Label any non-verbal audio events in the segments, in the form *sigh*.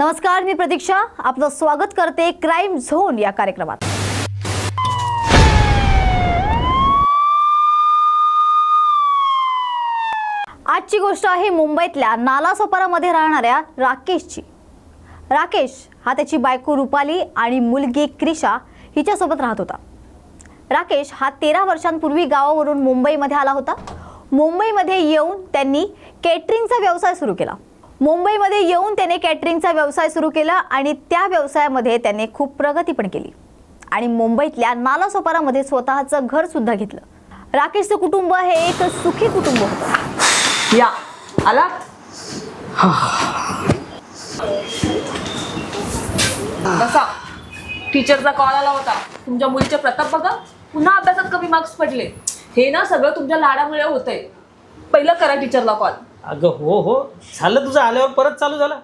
नमस्कार मी प्रतीक्षा. आपलं स्वागत करते क्राईम झोन या कार्यक्रमात. आजची गोष्ट आहे मुंबईतल्या नालासोपारामध्ये राहणाऱ्या राकेशची. राकेश हा त्याची बायको रुपाली आणि मुलगी क्रिशा हिच्यासोबत राहत होता. राकेश हा तेरा वर्षांपूर्वी गावावरून मुंबईमध्ये आला होता. मुंबईमध्ये येऊन त्यांनी केटरिंगचा व्यवसाय सुरू केला. मुंबईमध्ये येऊन त्याने कॅटरिंगचा व्यवसाय सुरू केला आणि त्या व्यवसायामध्ये त्याने खूप प्रगती पण केली. आणि मुंबईतल्या नालासोपारामध्ये स्वतःचं घर सुद्धा घेतलं. राकेशचं कुटुंब हे एक सुखी कुटुंब होतं. या. आला? बसा. टीचरचा कॉल आला होता. तुमच्या मुलीचे प्रताप बघा. पुन्हा अभ्यासात कमी मार्क्स पडले. हे ना सगळं तुमच्या लाडामुळे होतंय. पहिलं करा टीचरला कॉल अगं हो हो. झालं तुझं आल्यावर परत चालू झालं.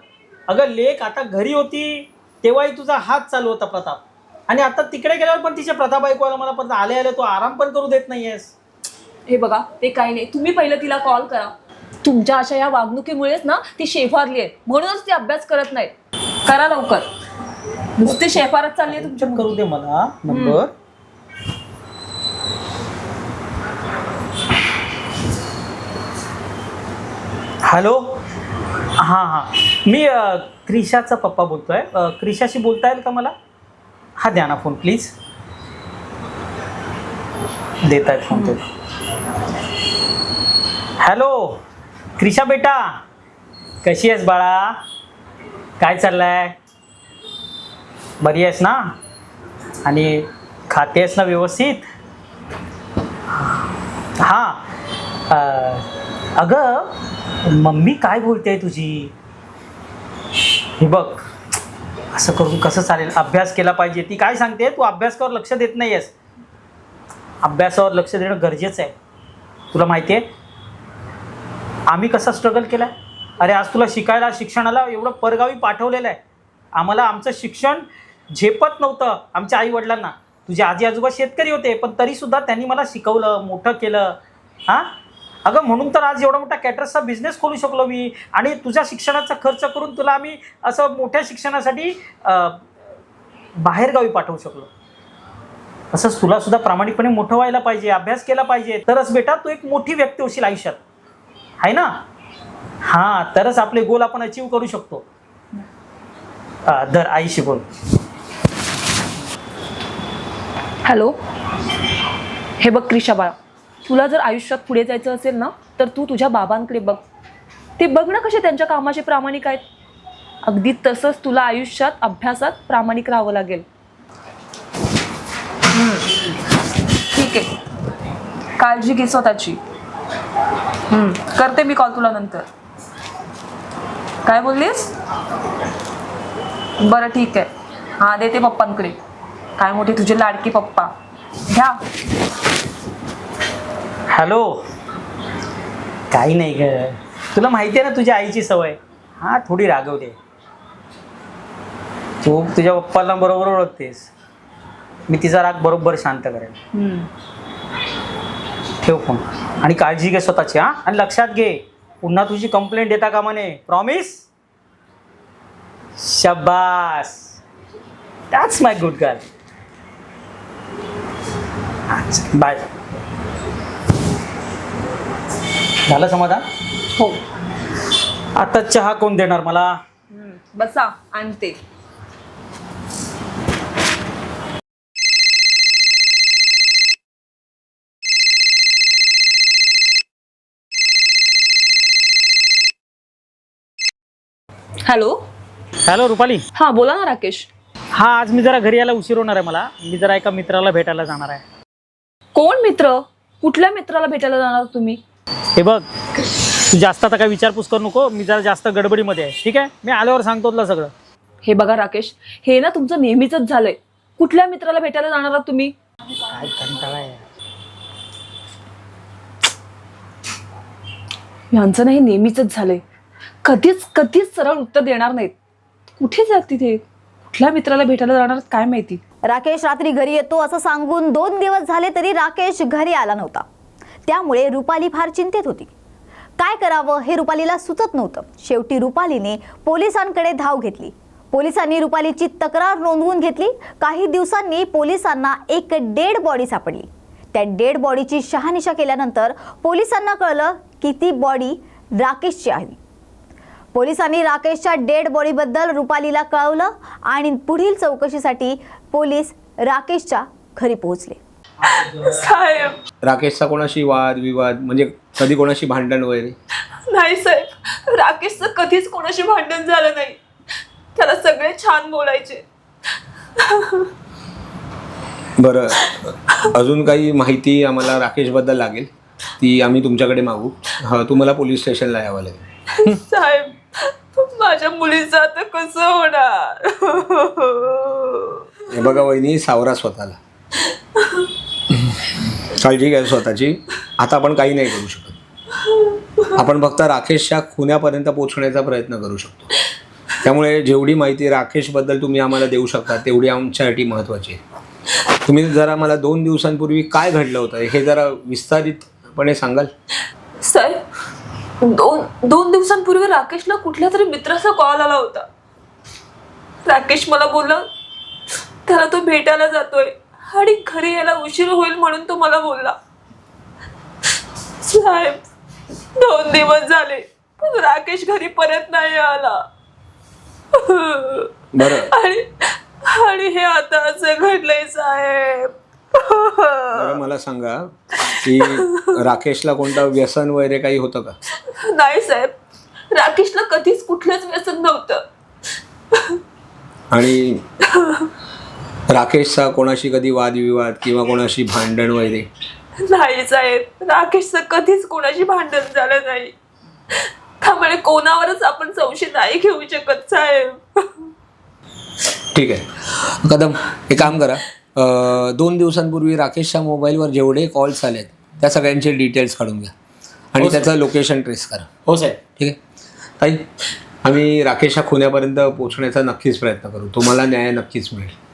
अगं लेख आता घरी होती तेव्हाही तुझा हात चालू होता प्रताप. आणि आता तिकडे गेल्यावर पण तिचे प्रताप ऐकवायला मला परत आले आले तू आराम पण करू देत नाहीयेस. हे बघा ते काही नाही. तुम्ही पहिलं तिला कॉल करा. तुमच्या अशा या वागणुकीमुळेच ना ती शेफारली आहे. म्हणूनच ती अभ्यास करत नाही करा लवकर. नुसती शेफारत चालली आहे तुमच्या करू दे मला नंबर. हॅलो? हां हां. मी क्रिशाचा पप्पा बोलतो आहे क्रिशाशी बोलता येईल का मला? हा द्या ना फोन प्लीज. देत आहेत फोन ते. हॅलो? क्रिशा बेटा. कशी आहेस बाळा? काय चाललंय? बरी आहेस ना? आणि खाते आहेस ना व्यवस्थित? हां. अगं मम्मी काय बोलते तुझी? हे बघ असं करून कसं चालेल? अभ्यास केला पाहिजे. ती काय सांगते? तू अभ्यासावर लक्ष देत नाही आहेस अभ्यासावर लक्ष देणं गरजेचं आहे. तुला माहिती आहे? आम्ही कसा स्ट्रगल केला आहे अरे आज तुला शिकायला शिक्षणाला एवढं परगावी पाठवलेलं आहे. आम्हाला आमचं शिक्षण झेपत नव्हतं आमच्या आईवडिलांना. तुझे आजी आजोबा शेतकरी होते पण तरीसुद्धा त्यांनी मला शिकवलं मोठं केलं. हां? अगं म्हणून तर आज एवढा मोठा कॅटरसचा बिझनेस खोलू शकलो मी. आणि तुझ्या शिक्षणाचा खर्च करून तुला आम्ही असं मोठ्या शिक्षणासाठी बाहेरगावी पाठवू शकलो. असंच तुला सुद्धा प्रामाणिकपणे मोठं व्हायला पाहिजे अभ्यास केला पाहिजे. तरच बेटा तू एक मोठी व्यक्ती होशील आयुष्यात. आहे ना? हां तरच आपले गोल आपण अचीव करू शकतो. दर आईशी बोल. हॅलो? हे बघ क्रिशा बाळा. तुला जर आयुष्यात पुढे जायचं असेल ना तर तू तुझ्या बाबांकडे बघ. ते बघ ना कसे त्यांच्या कामाचे प्रामाणिक आहेत. अगदी तसंच तुला आयुष्यात अभ्यासात प्रामाणिक राहावं लागेल. ठीक आहे. काळजी घे स्वतःची. करते मी कॉल तुला नंतर. काय बोललीस? बरं ठीक आहे. हां देते पप्पांकडे. काय मोठे तुझे लाडके पप्पा. घ्या. हॅलो. काही नाही ग. तुला माहिती आहे ना तुझ्या आईची सवय? हां थोडी रागवते. तू तुझ्या पप्पाला बरोबर ओळखतेस. मी तिचा राग बरोबर शांत करेन. ठेव फोन. आणि काळजी घे स्वतःची हां? आणि लक्षात घे. पुन्हा तुझी कंप्लेंट देता कामा नये. Promise शब्बास that's my good girl bye झालं समाधान? हो. आता चहा कोण देणार मला. बसा आणते. हॅलो? हॅलो रुपाली. हा बोला ना राकेश. हा आज मी जरा घरी यायला उशीर होणार आहे मला. मी जरा एका मित्राला भेटायला जाणार आहे. कोण मित्र? कुठल्या मित्राला भेटायला जाणार तुम्ही? हे बघ तू जास्त आता काय विचारपूस करू नको मी जरा जास्त गडबडीमध्ये आहे. ठीक आहे? मी आल्यावर सांगतो तुला सगळं. हे बघा राकेश हे ना तुमचं नेहमीच झालंय. कुठल्या मित्राला भेटायला जाणार आहात तुम्ही? काय कंटाळा आहे. यांचं ना हे नेहमीच झालंय. कधीच कधीच सरळ उत्तर देणार नाहीत. कुठे जातील ते कुठल्या मित्राला भेटायला जाणार काय माहिती? राकेश रात्री घरी येतो असं सांगून दोन दिवस झाले तरी राकेश घरी आला नव्हता. त्यामुळे रुपाली फार चिंतेत होती. काय करावं हे रुपालीला सुचत नव्हतं. शेवटी रुपालीने पोलिसांकडे धाव घेतली. पोलिसांनी रुपालीची तक्रार नोंदवून घेतली. काही दिवसांनी पोलिसांना एक डेड बॉडी सापडली. त्या डेड बॉडीची शहानिशा केल्यानंतर पोलिसांना कळलं की ती बॉडी राकेशची आहे. पोलिसांनी राकेशच्या डेड बॉडीबद्दल रुपालीला कळवलं आणि पुढील चौकशीसाठी पोलीस राकेशच्या घरी पोहोचले. साहेब. राकेशचा कोणाशी वाद विवाद म्हणजे कधी कोणाशी भांडण वगैरे? नाही साहेब. राकेशचं कधीच कोणाशी भांडण झालं नाही. त्याला सगळे छान बोलायचे. बरं. अजून काही माहिती आम्हाला राकेशबद्दल लागेल? ती आम्ही तुमच्याकडे मागू. हा तुम्हाला पोलीस स्टेशनला यावं लागेल. साहेब माझ्या मुलीचं आता कसं होणार? हे बघा वहिनी सावरा स्वतःला. काळजी घ्या स्वतःची. आता आपण काही नाही करू शकत. आपण फक्त राकेशच्या खुन्यापर्यंत पोहोचण्याचा प्रयत्न करू शकतो. त्यामुळे जेवढी माहिती राकेशबद्दल तुम्ही आम्हाला देऊ शकता तेवढी आमच्यासाठी महत्त्वाची आहे. तुम्ही जरा मला दोन दिवसांपूर्वी काय घडलं होतं हे जरा विस्तारितपणे सांगाल? सर दोन दोन दिवसांपूर्वी राकेशला कुठल्या तरी मित्राचा कॉल आला होता. राकेश मला बोलला त्याला तो भेटायला जातोय. आणि घरी यायला उशीर होईल म्हणून तो मला बोलला. साहेब दोन दिवस झाले. पण राकेश घरी परत नाही आला. बरं. आणि आणि हे आता असं घडलंय साहेब. बरं मला सांगा की राकेशला कोणतं व्यसन वगैरे काही होतं का? नाही साहेब. राकेशला कधीच कुठलंच व्यसन नव्हतं. आणि राकेशचा कोणाशी कधी वादविवाद किंवा कोणाशी भांडण वगैरे? नाही साहेब राकेशचं कधीच कोणाशी भांडण झालं नाही. त्यामुळे कोणावरच आपण संशय नाही घेऊ शकत साहेब. ठीक आहे. कदम एक काम करा. अं, दोन दिवसांपूर्वी राकेशच्या मोबाईलवर जेवढे कॉल्स आलेत त्या सगळ्यांचे डिटेल्स काढून घ्या. आणि त्याचं लोकेशन ट्रेस करा. हो साहेब. ठीक आहे? ताई आम्ही राकेशच्या खुन्यापर्यंत पोहोचण्याचा नक्कीच प्रयत्न करू. तुम्हाला न्याय नक्कीच मिळेल.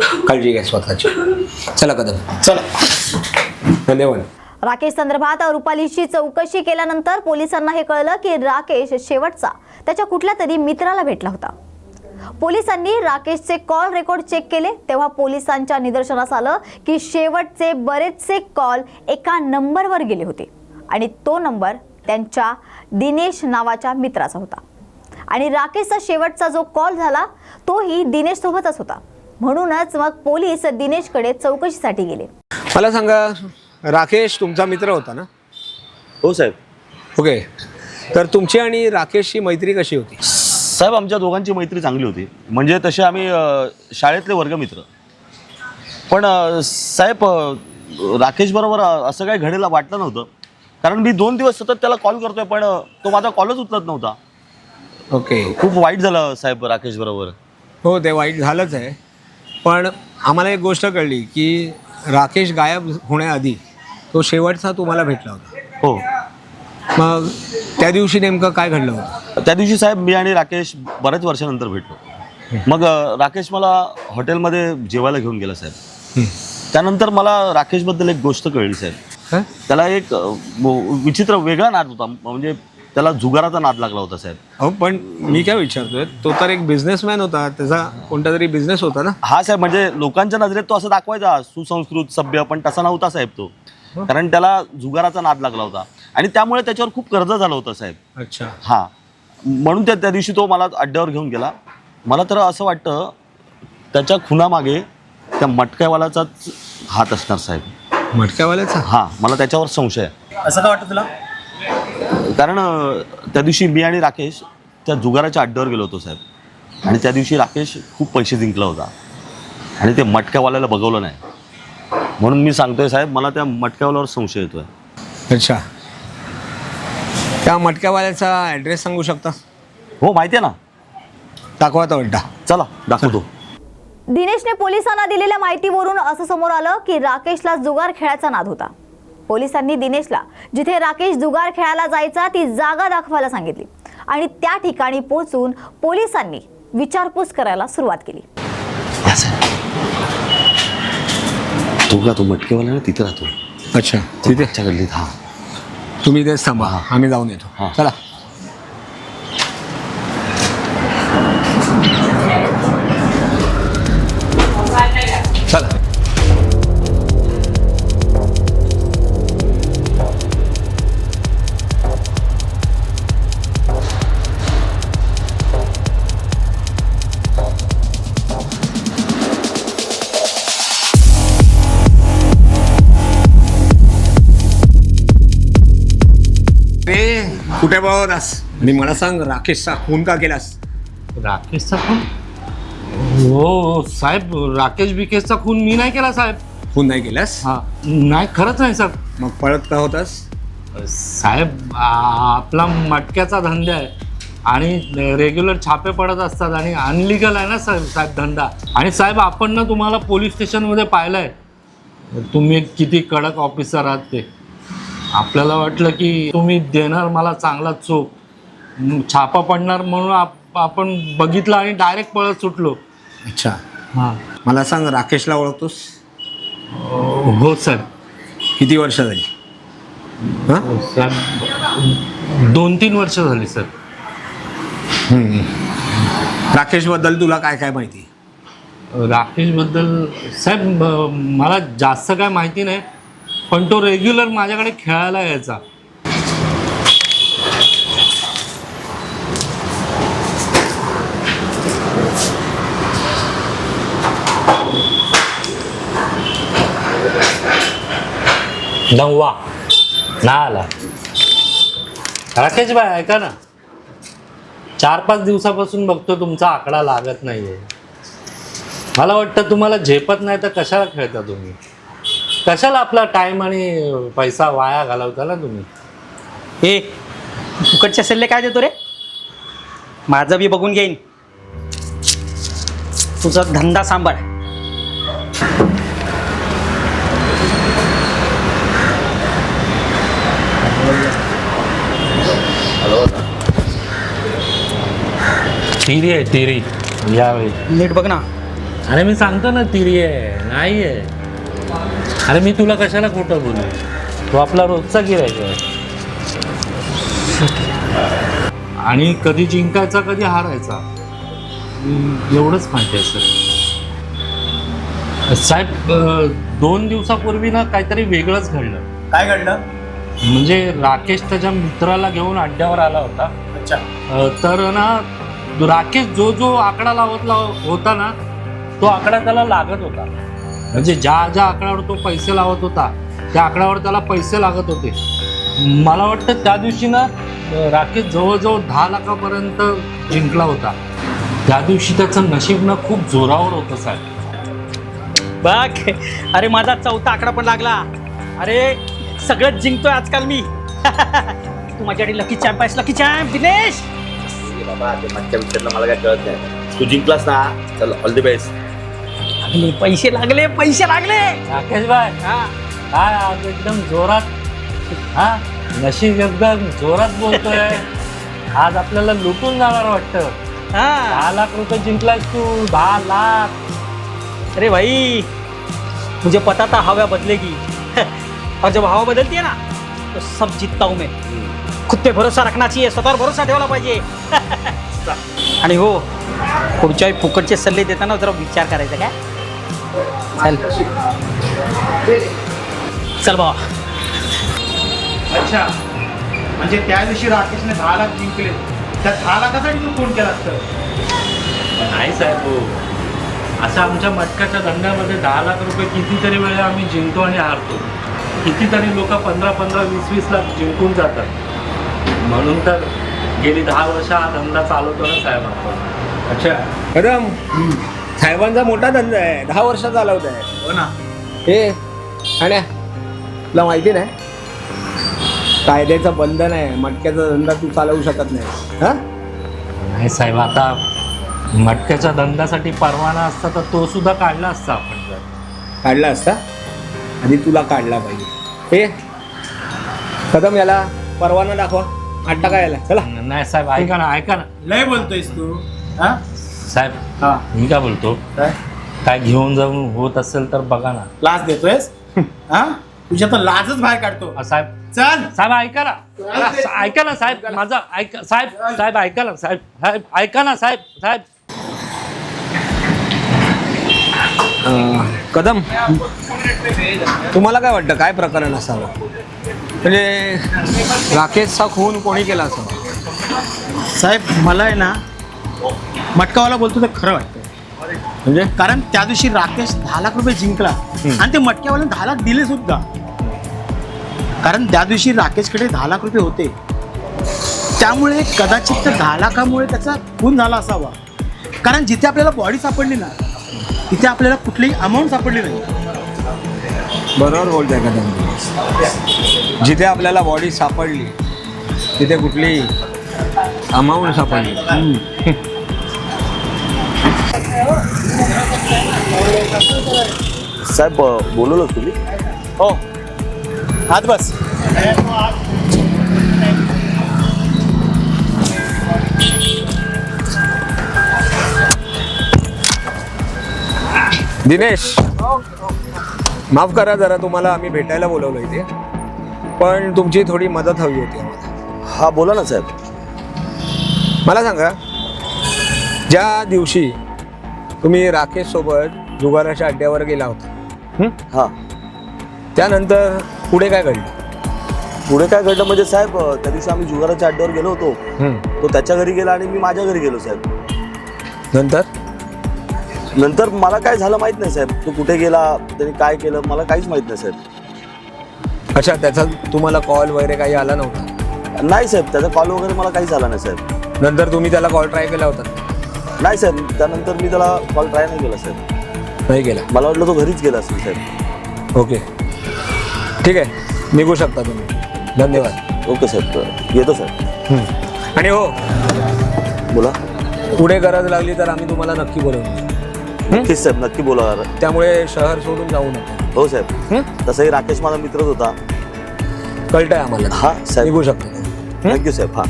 काळजी घ्या स्वतःची. चला कदम. चला. धन्यवाद. राकेश संदर्भात रुपालीची चौकशी केल्यानंतर पोलिसांना हे कळलं की राकेश शेवटचा त्याच्या कुठल्या तरी मित्राला भेटला होता. पोलिसांनी राकेशचे कॉल रेकॉर्ड चेक केले तेव्हा पोलिसांच्या निदर्शनास आलं की शेवटचे बरेचसे कॉल एका नंबरवर गेले होते आणि तो नंबर त्यांच्या दिनेश नावाच्या मित्राचा होता. आणि राकेशचा शेवटचा जो कॉल झाला तोही दिनेश सोबतच होता. म्हणूनच मग पोलीस दिनेशकडे चौकशीसाठी गेले. मला सांगा राकेश तुमचा मित्र होता ना? हो साहेब. ओके. तर तुमची आणि राकेशची मैत्री कशी होती? साहेब आमच्या दोघांची मैत्री चांगली होती. म्हणजे तसे आम्ही अ, शाळेतले वर्गमित्र पण अ, साहेब राकेश बरोबर असं काही घडेल वाटलं नव्हतं. कारण मी दोन दिवस सतत त्याला कॉल करतोय पण अ, तो माझा कॉलच उचलत नव्हता. ओके. खूप वाईट झालं साहेब राकेश बरोबर. हो ते वाईट झालंच आहे. पण आम्हाला एक गोष्ट कळली की राकेश गायब होण्याआधी तो शेवटचा तुम्हाला भेटला होता. हो. मग त्या दिवशी नेमकं काय घडलं होतं? त्या दिवशी साहेब मी आणि राकेश बऱ्याच वर्षानंतर भेटलो. मग अ, राकेश मला हॉटेलमध्ये जेवायला घेऊन गेला साहेब. त्यानंतर मला राकेशबद्दल एक गोष्ट कळली साहेब. हं? त्याला एक अ, व- विचित्र वेगळा नाद होता. म्हणजे त्याला जुगाराचा नाद लागला होता साहेब. अहो पण मी काय विचारतोय तो तर एक बिझनेसमॅन होता त्याचा कोणता तरी बिझनेस होता ना? हा साहेब म्हणजे लोकांच्या नजरेत तो असं दाखवायचा सुसंस्कृत सभ्य पण तसा नव्हता साहेब तो. कारण त्याला जुगाराचा नाद लागला होता. आणि त्यामुळे त्याच्यावर खूप कर्ज झालं होतं साहेब. अच्छा. हा. म्हणून त्या त्या दिवशी तो मला अड्ड्यावर घेऊन गेला. मला तर असं वाटतं त्याच्या खुनामागे त्या मटक्यावाल्याचाच हात असणार साहेब. मटक्यावाल्याचा? हा मला त्याच्यावर संशय आहे. असं का वाटतं तुला? कारण त्या दिवशी मी आणि राकेश त्या जुगाराच्या अड्ड्यावर गेलो होतो साहेब. आणि त्या दिवशी राकेश खूप पैसे जिंकला होता. आणि ते मटक्यावाल्याला बघवलं नाही. म्हणून मी सांगतोय साहेब मला त्या मटक्यावाल्यावर संशय येतोय. अच्छा. त्या मटक्यावाल्याचा ॲड्रेस सांगू शकता? हो माहिती आहे ना? दाखवा तो अड्डा चला दाखवतो. दिनेशने पोलिसांना दिलेल्या माहितीवरून असं समोर आलं की राकेशला जुगार खेळायचा नाद होता. पोलिसांनी दिनेशला जिथे राकेश जुगार खेळायला जायचा ती जागा दाखवायला सांगितली. आणि त्या ठिकाणी पोहोचून पोलिसांनी विचारपूस करायला सुरुवात केली. तो का तो मटकेवाला ना? तिथे राहतो. अच्छा तिथे? गल्लीत हा. तुम्ही इथेच थांबा. आम्ही जाऊन येतो. हां. चला. कुठे बघतास? आणि मला सांग राकेशचा खून का केलास? राकेशचा खून? हो साहेब राकेश बिकेशचा खून मी नाही केला साहेब. खून नाही केलास? हा नाही खरंच नाही साहेब. मग पळत का होतास? साहेब आ- आपला मटक्याचा धंदा आहे. आणि रेग्युलर छापे पडत असतात आणि अनलिगल आहे ना साहेब साहेब धंदा. आणि साहेब आपण ना तुम्हाला पोलीस स्टेशनमध्ये पाहिलंय. तुम्ही किती कडक ऑफिसर आहात ते. आपल्याला वाटलं की तुम्ही देणार मला चांगला चोप. म, छापा पडणार म्हणून आप- आपण बघितलं आणि डायरेक्ट पळत सुटलो. अच्छा. हां. मला सांग राकेशला ओळखतोस? हो साहेब किती वर्ष झाली? हां? साहेब दोन तीन वर्ष झाली सर. राकेशबद्दल तुला काय काय माहिती? राकेशबद्दल साहेब म- मला जास्त काय माहिती नाही. पण तो रेग्युलर माझ्याकडे खेळायला यायचा. नववा ना आला. राकेश भाई ऐका ना. चार पाच दिवसापासून बघतो तुमचा आकडा लागत नाहीये. मला वाटतं तुम्हाला झेपत नाही तर कशाला खेळता तुम्ही? कशाला आपला टाइम आणि पैसा वाया घालवता ना तुम्ही? ए फुकटचे सल्ले काय देतो रे? माझं बी बघून घेईन. तुझा धंदा सांभाळ. तिरी आहे तिरी. यावेळी. नीट बघ ना. अरे मी सांगतो ना तिरी आहे. नाही आहे अरे मी तुला कशाला खोटं बोलू? तो आपला रोजचा गिरायक आहे. आणि कधी जिंकायचा कधी हारायचा? एवढंच माहिती आहे सर. साहेब दोन दिवसापूर्वी ना काहीतरी वेगळंच घडलं. काय घडलं? म्हणजे राकेश त्याच्या मित्राला घेऊन अड्ड्यावर आला होता. अच्छा. तर ना राकेश जो जो आकडा लावत लाव होता ना तो आकडा त्याला लागत होता. म्हणजे ज्या ज्या आकड्यावर तो पैसे लावत होता त्या आकड्यावर त्याला पैसे लागत होते. मला वाटतं त्या दिवशी ना राकेश जवळजवळ दहा लाखापर्यंत जिंकला होता. त्या दिवशी त्याचं नशीब ना खूप जोरावर होतं साहेब. बघ अरे माझा चौथा आकडा पण लागला. अरे सगळंच जिंकतोय आजकाल मी. *laughs* तू माझ्यासाठी लकी चॅम्प आहेस लकी चॅम्प दिनेश. बाबा ते मागच्या विचारलं मला काय कळत नाही. तू जिंकलास ना चल ऑल द बेस्ट लागले पैसे लागले पैसे लागले. राकेश भाई हा. काय आज एकदम जोरात हा नशीब एकदम जोरात बोलतोय. *laughs* आज आपल्याला लुटून जाणार वाटतं. हा. दहा लाख रुपये जिंकलास तू दहा लाख. अरे भाई मुझे पता था हवा बदलेगी. *laughs* और जब हवा बदलती है ना तो सब जीतता हूं मैं. खुद पे भरोसा रखना चाहिए स्वतःवर भरोसा ठेवला पाहिजे. *laughs* आणि हो पुढच्या फुकटचे सल्ले देताना जरा विचार करायचा काय? चल। चल बाबा. अच्छा. म्हणजे त्या दिवशी राकेशने दहा लाख जिंकले. त्या दहा लाखासाठी तू फोन केला असतं नाही साहेब हो. असं आमच्या मटकाच्या धंद्यामध्ये दहा लाख रुपये कितीतरी वेळा आम्ही जिंकतो आणि हारतो. कितीतरी लोक पंधरा पंधरा वीस वीस लाख जिंकून जातात. म्हणून तर गेली दहा वर्ष हा धंदा चालवतो ना साहेब आपण. अच्छा. साहेबांचा मोठा धंदा आहे. दहा वर्ष चालवत आहे हो ना. हे आणि तुला माहिती नाही? कायद्याचं बंधन आहे. मटक्याचा धंदा तू चालवू शकत नाही. हा? नाही साहेब आता मटक्याच्या धंद्यासाठी परवाना असता तर तो सुद्धा काढला असता आपण जर. काढला असता? आधी तुला काढला पाहिजे. हे कदम याला परवाना दाखवा. आठ टाका याला. चला. नाही साहेब ऐका ना ऐका ना. लय बोलतोयस तू हा? साहेब हा. मी काय बोलतो? काय? काय घेऊन जाऊन होत असेल तर बघा ना. लाच देतोयस? *laughs* हा? तुझ्या तर लाजच बाहेर काढतो. अ, साहेब. चल. साहेब ऐका ना. ऐका ना साहेब. माझा ऐका साहेब साहेब ऐका ना साहेब. साहेब ऐका ना साहेब साहेब. अं, कदम तुम्हाला काय वाटतं काय प्रकरण असावं? म्हणजे राकेशचा खून कोणी केला असावा? साहेब मला आहे ना मटकावाला बोलतो ते खरं वाटतं म्हणजे कारण त्या दिवशी राकेश दहा लाख रुपये जिंकला आणि ते मटक्यावाल्याने दहा लाख दिले सुद्धा. कारण त्या दिवशी राकेशकडे दहा लाख रुपये होते. त्यामुळे कदाचित त्या दहा लाखामुळे त्याचा खून झाला असावा. कारण जिथे आपल्याला बॉडी सापडली ना तिथे आपल्याला कुठलीही अमाऊंट सापडली नाही. बरोबर बोलताय तुम्ही. जिथे आपल्याला बॉडी सापडली तिथे कुठली अमाऊंट सापडली. साहेब बोलवलं तुम्ही? हो. हात बस. दिनेश माफ करा जरा तुम्हाला आम्ही भेटायला बोलवलं इथे. पण तुमची थोडी मदत हवी होती आम्हाला. हा बोला ना साहेब. मला सांगा ज्या दिवशी तुम्ही राकेश सोबत जुगाराच्या अड्ड्यावर गेला होता हं? हा. त्यानंतर पुढे काय घडलं? पुढे काय घडलं म्हणजे साहेब अ, त्या दिवशी आम्ही जुगाराच्या अड्ड्यावर गेलो होतो. हं. तो त्याच्या घरी गेला आणि मी माझ्या घरी गेलो साहेब. नंतर? नंतर मला काय झालं माहीत नाही साहेब. तो कुठे गेला त्याने काय केलं मला काहीच माहीत नाही साहेब. अच्छा त्याचा तुम्हाला कॉल वगैरे काही आला नव्हता? नाही साहेब. त्याचा कॉल वगैरे मला काहीच आला नाही साहेब. नंतर तुम्ही त्याला कॉल ट्राय केला होता? नाही साहेब. त्यानंतर मी त्याला कॉल ट्राय नाही केला साहेब. नाही केला मला वाटलं तो घरीच गेला असेल साहेब. ओके. ठीक आहे. निघू शकता तुम्ही. धन्यवाद. ओके. साहेब. येतो साहेब. आणि हो. बोला. पुढे गरज लागली तर आम्ही तुम्हाला नक्की बोलवू. नक्कीच साहेब. नक्की बोला. त्यामुळे शहर सोडून जाऊ नका. हो साहेब. हं? तसंही राकेश माझा मित्रच होता. कळतंय आम्हाला. हा साहेब. निघू शकतो थँक्यू साहेब. हा.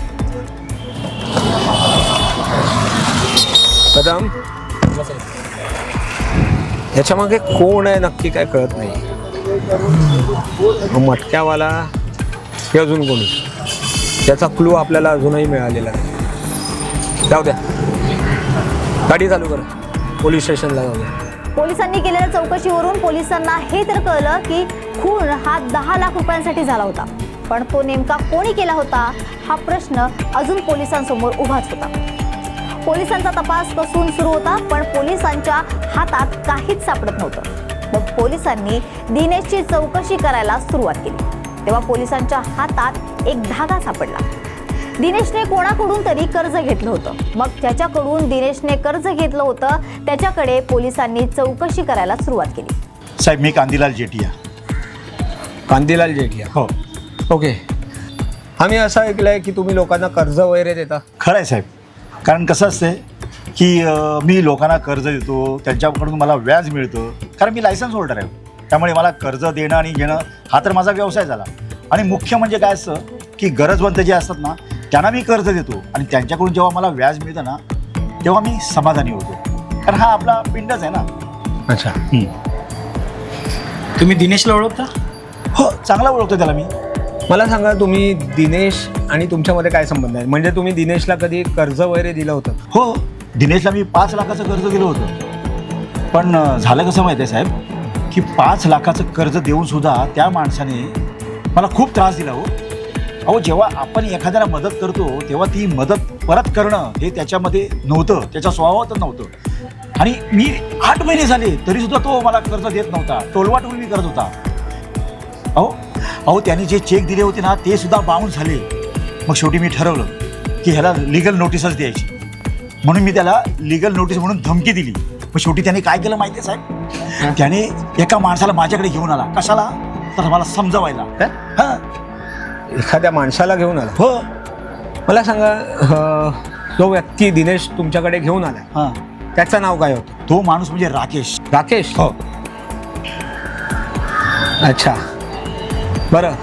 कदम याच्यामागे कोण आहे नक्की काय कळत नाही. मटक्यावाला हे अजून कोणी त्याचा क्लू आपल्याला अजूनही मिळालेला नाही. जाऊ द्या. गाडी चालू करा. पोलीस स्टेशनला जाऊ द्या. पोलिसांनी केलेल्या चौकशीवरून पोलिसांना हे तर कळलं की खून हा दहा लाख रुपयांसाठी झाला होता. पण तो नेमका कोणी केला होता? हा प्रश्न अजून पोलिसांसमोर उभाच होता. पोलिसांचा तपास कसून सुरू होता पण पोलिसांच्या हातात काहीच सापडत नव्हतं. मग पोलिसांनी दिनेशची चौकशी करायला सुरुवात केली. तेव्हा पोलिसांच्या हातात एक धागा सापडला. दिनेशने कोणाकडून तरी कर्ज घेतलं होतं. मग त्याच्याकडून दिनेशने कर्ज घेतलं होतं त्याच्याकडे पोलिसांनी चौकशी करायला सुरुवात केली. साहेब मी कांदीलाल जेटिया कांतीलाल जेठिया? हो. ओके. आम्ही असं ऐकलंय की तुम्ही लोकांना कर्ज वगैरे देता. खरं आहे साहेब. कारण कसं असते की अं, मी लोकांना कर्ज देतो त्यांच्याकडून मला व्याज मिळतं कारण मी लायसन्स होल्डर आहे. त्यामुळे मला कर्ज देणं आणि घेणं हा तर माझा व्यवसाय झाला. आणि मुख्य म्हणजे काय असतं की गरजवंत जे असतात ना त्यांना मी कर्ज देतो आणि त्यांच्याकडून जेव्हा मला व्याज मिळतं ना तेव्हा मी समाधानी होतो. कारण हा आपला पिंडच आहे ना. अच्छा. तुम्ही दिनेशला ओळखता? हो चांगला ओळखतो त्याला मी. मला सांगा तुम्ही दिनेश आणि तुमच्यामध्ये काय संबंध आहे? म्हणजे तुम्ही दिनेशला कधी कर्ज वगैरे दिलं होतं? हो दिनेशला मी पाच लाखाचं कर्ज दिलं होतं. पण अं, झालं कसं माहिती आहे साहेब? की पाच लाखाचं कर्ज देऊन सुद्धा त्या माणसाने मला खूप त्रास दिला हो. अहो जेव्हा आपण एखाद्याला मदत करतो तेव्हा ती मदत परत करणं हे त्याच्यामध्ये नव्हतं त्याच्या स्वभावातच नव्हतं. आणि मी आठ महिने झाले तरी सुद्धा तो मला कर्ज देत नव्हता टोलवाटोल मी करत होता. अहो अहो त्याने जे चेक दिले होते ना ते सुद्धा बाउन्स झाले. मग शेवटी मी ठरवलं की ह्याला लिगल नोटीसच द्यायची. म्हणून मी त्याला लिगल नोटीस म्हणून धमकी दिली. मग शेवटी त्याने काय केलं माहिती आहे साहेब त्याने एका माणसाला माझ्याकडे घेऊन आला. कशाला? तर मला समजवायला. हा? एखाद्या माणसाला घेऊन आला? हो. मला सांगा जो व्यक्ती दिनेश तुमच्याकडे घेऊन आला हा. त्याचं नाव काय होतं? तो माणूस म्हणजे राकेश. राकेश? हो. अच्छा. बरं.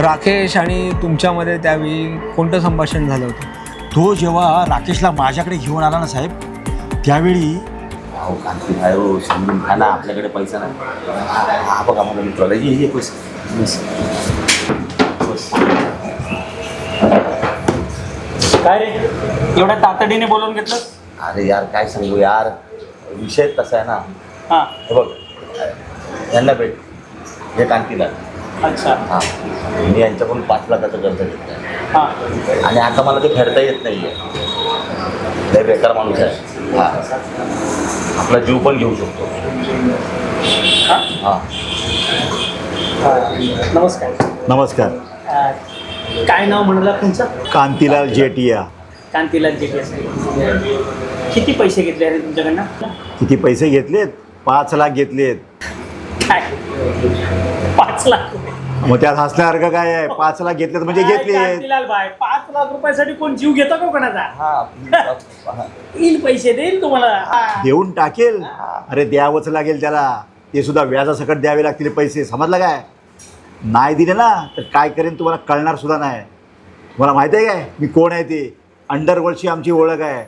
राकेश आणि तुमच्यामध्ये त्यावेळी कोणतं संभाषण झालं होतं? तो जेव्हा राकेशला माझ्याकडे घेऊन आला ना साहेब त्यावेळी अहो कांती भाई हो समजून घ्या ना आपल्याकडे पैसा नाही. हा बघा मला मित्राला ये ये पैसे. बस. बस. काय रे? एवढ्या तातडीने बोलवून घेतलं अरे यार काय सांगू यार? विषय तसा आहे ना. हां. हे बघ. यांना भेट. हे कांतीला अच्छा. हां. मी यांच्याकडून पाच लाखाचं कर्ज घेतलं हां. आणि आता मला ते फेडता येत नाही आहे लय बेकार माणूस आहे. हां. आपला जीव पण घेऊ शकतो. हां? नमस्कार. नमस्कार. अ, काय नाव म्हणाला तुमचं? कांतीलाल जेटिया. कांतीलाल जेके किती पैसे घेतले अरे तुमच्याकडनं? किती पैसे घेतलेत? पाच लाख घेतलेत. काय? पाच लाख रुपये. मग त्यात हसण्यासारखं काय आहे? पाच लाख म्हणजे काय घेतलेत कांतीलाल बाय. पाच लाख रुपयासाठी कोण जीव घेतो का कोणाचा? हां *laughs* येईल पैसे देईल तुम्हाला. हा. देऊन टाकेल. अरे द्यावंच लागेल त्याला. ते सुद्धा व्याजासकट द्यावे लागतील पैसे. समजलं काय? नाही दिले ना तर काय करेन तुम्हाला कळणार सुद्धा नाही. तुम्हाला माहिती आहे काय? मी कोण आहे ते? अंडरवर्ल्डची आमची ओळख आहे.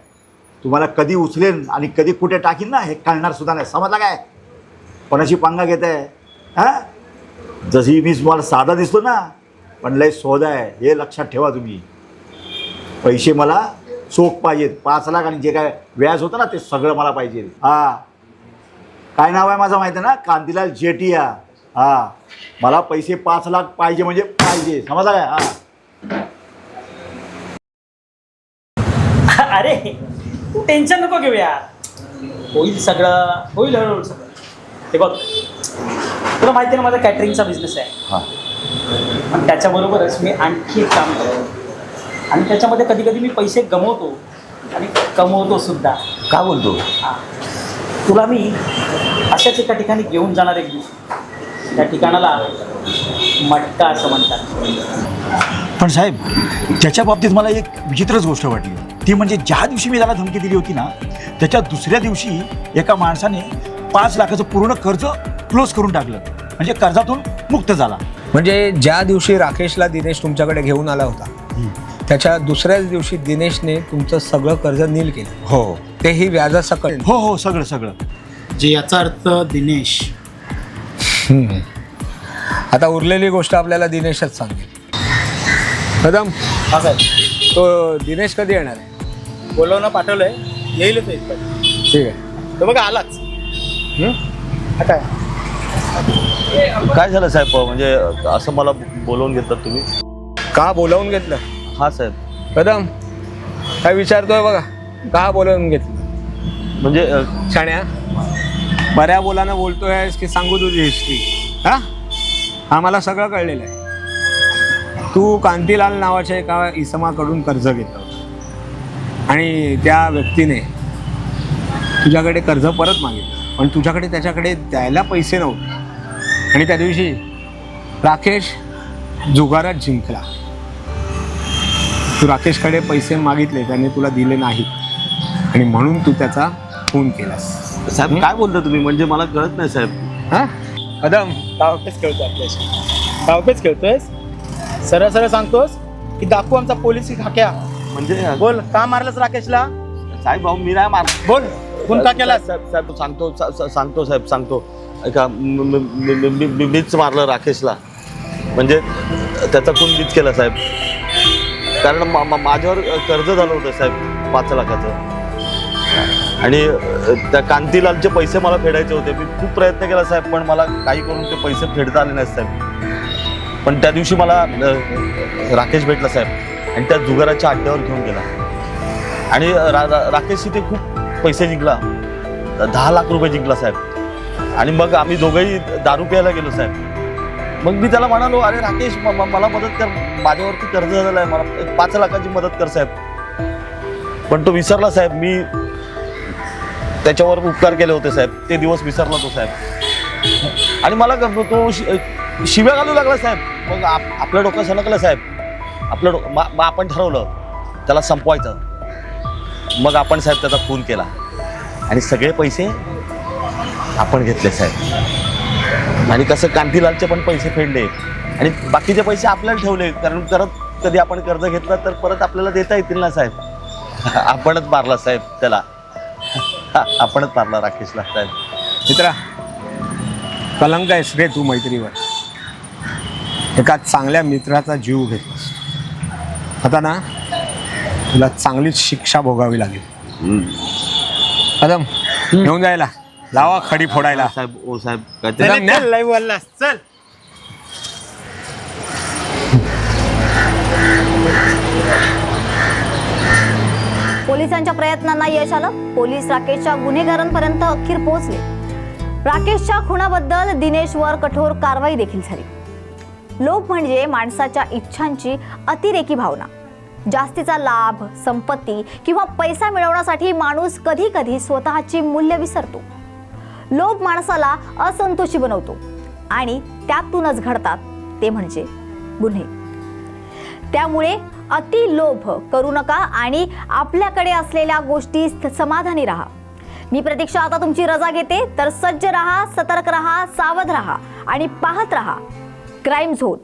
तुम्हाला कधी उचलेन आणि कधी कुठे टाकीन ना हे कळणार सुद्धा नाही. समजलं काय? कोणाची पंगा घेत आहे हां? जशी मी तुम्हाला साधा दिसतो ना पण लय सोदा आहे हे लक्षात ठेवा तुम्ही. पैसे मला चोख पाहिजेत. पाच लाख आणि जे काय व्याज होतं ना ते सगळं मला पाहिजे. हा. काय नाव आहे माझं माहिती आहे ना? कांतीलाल जेटिया हा. मला पैसे पाच लाख पाहिजे म्हणजे पाहिजे. समजा काय? हा. अरे तू टेन्शन नको घेऊया होईल सगळं होईल हळूहळू सगळं. ते बघ तुला माहिती आहे ना माझा कॅटरिंगचा बिझनेस आहे. हां. आणि त्याच्याबरोबरच मी आणखी एक काम करतो. आणि त्याच्यामध्ये कधी कधी मी पैसे गमवतो आणि कमवतो सुद्धा. का बोलतो? हा. तुला मी अशाच एका ठिकाणी घेऊन जाणार एक दिवशी. त्या ठिकाणाला मटका असं म्हणतात. पण साहेब त्याच्या बाबतीत मला एक विचित्रच गोष्ट वाटली. ती म्हणजे ज्या दिवशी मी त्याला धमकी दिली होती ना त्याच्या दुसऱ्या दिवशी एका माणसाने पाच लाखाचं पूर्ण कर्ज क्लोज करून टाकलं. म्हणजे कर्जातून मुक्त झाला. म्हणजे ज्या दिवशी राकेशला दिनेश तुमच्याकडे घेऊन आला होता त्याच्या दुसऱ्याच दिवशी दिनेशने तुमचं सगळं कर्ज नील केलं. हो. तेही व्याजासकट. हो हो सगळं सगळं. जे याचा अर्थ दिनेश. हम्म. आता उरलेली गोष्ट आपल्याला दिनेशच सांगेल. कदम. हा साहेब. तो दिनेश कधी येणार आहे? बोलवणं पाठवलंय. येईलच येईल ठीक आहे. तो बघा आलाच. हा काय काय झालं साहेब? म्हणजे असं मला बोलवून घेतात तुम्ही? का बोलावून घेतलं? हां साहेब. कदम काय विचारतोय बघा. का बोलावून घेतलं? म्हणजे अ, शाण्या बऱ्या बोलानं बोलतोयस की सांगू तुझी हिस्ट्री हा? आम्हाला सगळं कळलेलं आहे. तू कांतीलाल नावाच्या एका इसमाकडून कर्ज घेतलं होतं. आणि त्या व्यक्तीने तुझ्याकडे कर्ज परत मागितलं. पण तुझ्याकडे त्याच्याकडे द्यायला पैसे नव्हते. आणि त्या दिवशी राकेश जुगारात जिंकला. तू राकेशकडे पैसे मागितले त्याने तुला दिले नाहीत आणि म्हणून तू त्याचा खून केलास. साहेब काय बोलता तुम्ही? म्हणजे मला कळत नाही साहेब. हा? कदम डावपेच खेळतोय आपल्याशी. डावपेच खेळतोय सरळ सरळ सांगतोस की दाखवू आमचा पोलीस खाक्या म्हणजे? बोल का मारलंस राकेशला? साहेब भाऊ मी नाही मार बोल खून का केलास? साहेब साहेब सांगतो सा- सा- सांगतो साहेब सांगतो. एका मी- मीच मारलं राकेशला. म्हणजे त्याचा खून मीच केला साहेब. कारण मा- माझ्यावर कर्ज झालं होतं साहेब पाच लाखाचं. आणि त्या कांतीलालचे पैसे मला फेडायचे होते. मी खूप प्रयत्न केला साहेब पण मला काही करून ते पैसे फेडता आले नाहीत साहेब. पण त्या दिवशी मला राकेश भेटला साहेब आणि त्या जुगाराच्या अड्ड्यावर घेऊन गेला. आणि रा रा- राकेशशी ते खूप पैसे जिंकला. दहा लाख रुपये जिंकला साहेब. आणि मग आम्ही दोघंही दारू प्यायला गेलो साहेब. मग मी त्याला म्हणालो अरे राकेश म- मला मदत कर. माझ्यावरती कर्ज झालेलं आहे मला एक पाच लाखाची मदत कर साहेब. पण तो विसरला साहेब. मी त्याच्यावर उपकार केले होते साहेब. ते दिवस विसरला तो साहेब. आणि मला ग- तो शि- शिव्या घालू लागला साहेब. मग आप- आपलं डोकं सणकलं साहेब. आपलं डो मग मग आपण ठरवलं त्याला संपवायचं. मग आपण साहेब त्याचा खून केला. आणि सगळे पैसे आपण घेतले साहेब. आणि कसं कांतीलालचे पण पैसे फेडले. आणि बाकीचे पैसे आपल्याला ठेवले. कारण परत कधी आपण कर्ज घेतलं तर परत आपल्याला देता येतील ना साहेब. *laughs* आपणच मारला साहेब त्याला. *laughs* आपणच मारला राकेशला साहेब. मित्रा कलंक आहेस रे तू मैत्रीवर. एका चांगल्या मित्राचा जीव घेतलास आता ना तुला चांगलीच शिक्षा भोगावी लागेल. कदम घेऊन जायला. लावा खडी फोडायला. साहेब ओ साहेब काहीतरी चल, चल, लय बोललास चल. पोलिसांच्या प्रयत्नांना यश आलं. पोलीस राकेशच्या गुन्हेगारांपर्यंत अखेर पोहोचले. राकेशच्या खुनाबद्दल दिनेशवर कठोर कारवाई देखील झाली. लोभ म्हणजे माणसाच्या इच्छांची अतिरेकी भावना. जास्तीचा लाभ संपत्ती किंवा पैसा मिळवण्यासाठी माणूस कधी कधी स्वतःची मूल्य विसरतो. लोभ माणसाला असंतोषी बनवतो. आणि त्यातूनच घडतात ते म्हणजे गुन्हे. त्यामुळे अति लोभ करू नका आणि आपल्याकडे असलेल्या गोष्टी समाधानी राहा. मी प्रतीक्षा आता तुमची रजा घेते. तर सज्ज राहा सतर्क राहा सावध राहा आणि पाहत राहा. Crime zone